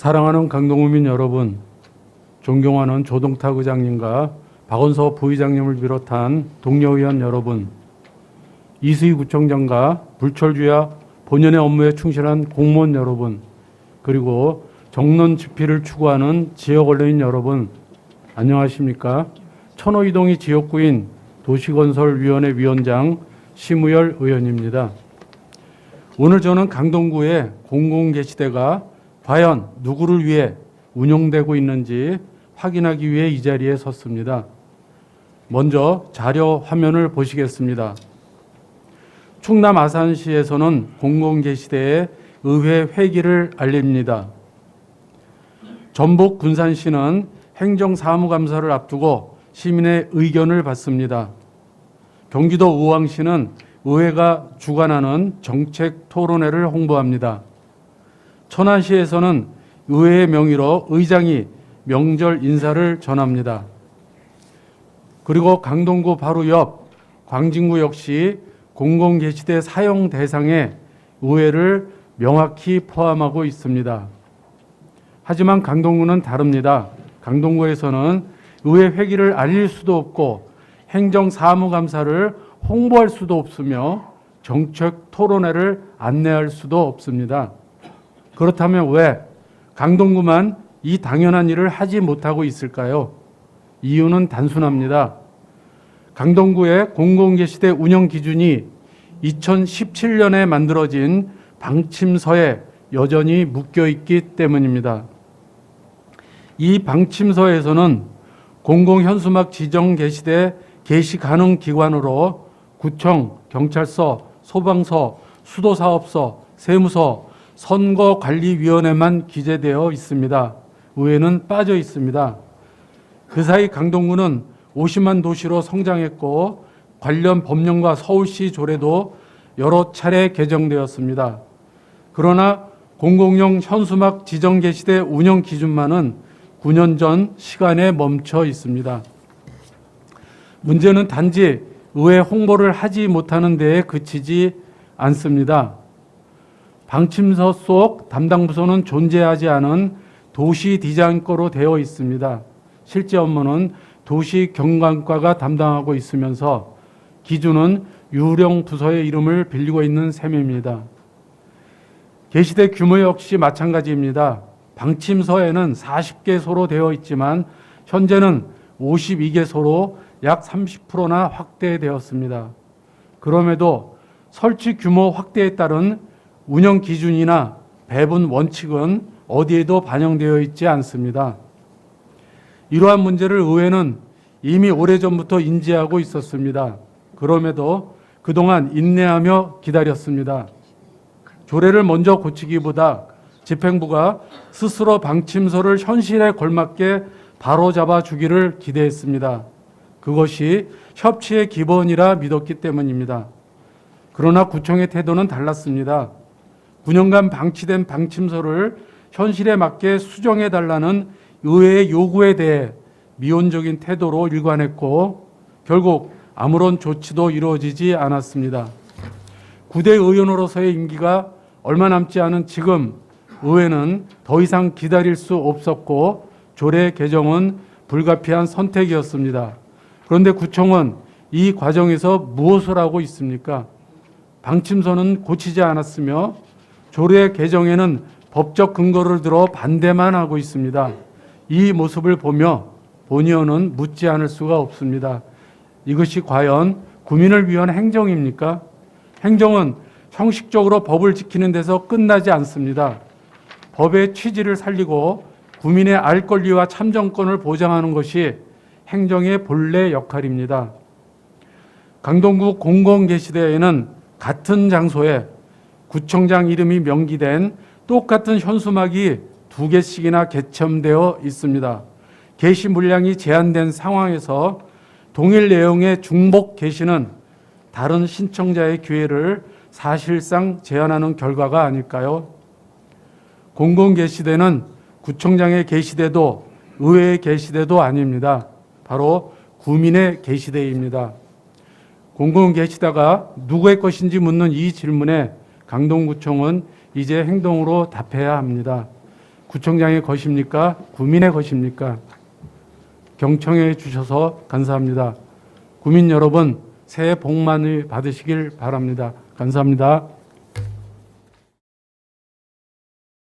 사랑하는 강동구민 여러분, 존경하는 조동탁 의장님과 박원서 부의장님을 비롯한 동료 의원 여러분, 이수희 구청장과 불철주야 본연의 업무에 충실한 공무원 여러분, 그리고 정론 집필을 추구하는 지역 언론인 여러분, 안녕하십니까? 천호이동이 지역구인 도시건설위원회 위원장 심우열 의원입니다. 오늘 저는 강동구의 공공게시대가 과연 누구를 위해 운영되고 있는지 확인하기 위해 이 자리에 섰습니다. 먼저 자료 화면을 보시겠습니다. 충남 아산시에서는 공공 게시대에 의회 회기를 알립니다. 전북 군산시는 행정사무감사를 앞두고 시민의 의견을 받습니다. 경기도 우왕시는 의회가 주관하는 정책 토론회를 홍보합니다. 천안시에서는 의회의 명의로 의장이 명절 인사를 전합니다. 그리고 강동구 바로 옆 광진구 역시 공공게시대 사용 대상에 의회를 명확히 포함하고 있습니다. 하지만 강동구는 다릅니다. 강동구에서는 의회 회기를 알릴 수도 없고 행정사무감사를 홍보할 수도 없으며 정책 토론회를 안내할 수도 없습니다. 그렇다면 왜 강동구만 이 당연한 일을 하지 못하고 있을까요? 이유는 단순합니다. 강동구의 공공게시대 운영 기준이 2017년에 만들어진 방침서에 여전히 묶여 있기 때문입니다. 이 방침서에서는 공공현수막 지정 게시대 게시 가능 기관으로 구청, 경찰서, 소방서, 수도사업소, 세무서, 선거관리위원회만 기재되어 있습니다. 의회는 빠져 있습니다. 그 사이 강동구는 50만 도시로 성장했고 관련 법령과 서울시 조례도 여러 차례 개정되었습니다. 그러나 공공용 현수막 지정 게시대 운영 기준만은 9년 전 시간에 멈춰 있습니다. 문제는 단지 의회 홍보를 하지 못하는 데에 그치지 않습니다. 방침서 속 담당 부서는 존재하지 않은 도시 디자인과로 되어 있습니다. 실제 업무는 도시 경관과가 담당하고 있으면서 기준은 유령 부서의 이름을 빌리고 있는 셈입니다. 게시대 규모 역시 마찬가지입니다. 방침서에는 40개소로 되어 있지만 현재는 52개소로 약 30%나 확대되었습니다. 그럼에도 설치 규모 확대에 따른 운영 기준이나 배분 원칙은 어디에도 반영되어 있지 않습니다. 이러한 문제를 의회는 이미 오래전부터 인지하고 있었습니다. 그럼에도 그동안 인내하며 기다렸습니다. 조례를 먼저 고치기보다 집행부가 스스로 방침서를 현실에 걸맞게 바로잡아 주기를 기대했습니다. 그것이 협치의 기본이라 믿었기 때문입니다. 그러나 구청의 태도는 달랐습니다. 9년간 방치된 방침서를 현실에 맞게 수정해 달라는 의회의 요구에 대해 미온적인 태도로 일관했고 결국 아무런 조치도 이루어지지 않았습니다. 9대 의원으로서의 임기가 얼마 남지 않은 지금 의회는 더 이상 기다릴 수 없었고 조례 개정은 불가피한 선택이었습니다. 그런데 구청은 이 과정에서 무엇을 하고 있습니까? 방침서는 고치지 않았으며 조례 개정에는 법적 근거를 들어 반대만 하고 있습니다. 이 모습을 보며 본의원은 묻지 않을 수가 없습니다. 이것이 과연 국민을 위한 행정입니까? 행정은 형식적으로 법을 지키는 데서 끝나지 않습니다. 법의 취지를 살리고 국민의 알 권리와 참정권을 보장하는 것이 행정의 본래 역할입니다. 강동구 공공게시대에는 같은 장소에 구청장 이름이 명기된 똑같은 현수막이 두 개씩이나 개첨되어 있습니다. 게시 물량이 제한된 상황에서 동일 내용의 중복 게시는 다른 신청자의 기회를 사실상 제한하는 결과가 아닐까요? 공공 게시대는 구청장의 게시대도 의회의 게시대도 아닙니다. 바로 구민의 게시대입니다. 공공 게시다가 누구의 것인지 묻는 이 질문에 강동구청은 이제 행동으로 답해야 합니다. 구청장의 것입니까? 구민의 것입니까? 경청해 주셔서 감사합니다. 구민 여러분, 새해 복 많이 받으시길 바랍니다. 감사합니다.